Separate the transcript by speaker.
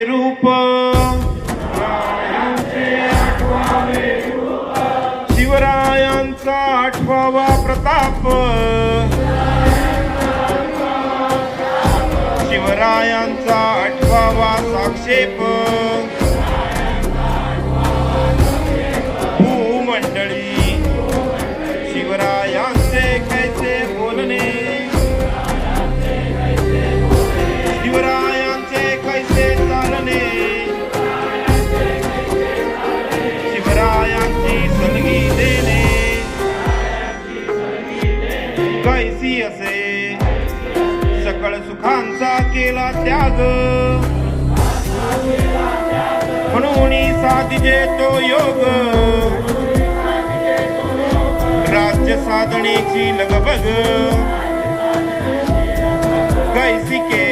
Speaker 1: रूप। शिवरायांचा आठवावा प्रताप। शिवरायांचा आठवावा साक्षेप। भूमंडळी शिवरायांचे कैसी असे. सकळ सुखांचा केला त्याग. म्हणून साधिजे तो योग. राज्य साधनेची लगबग. कैसी केली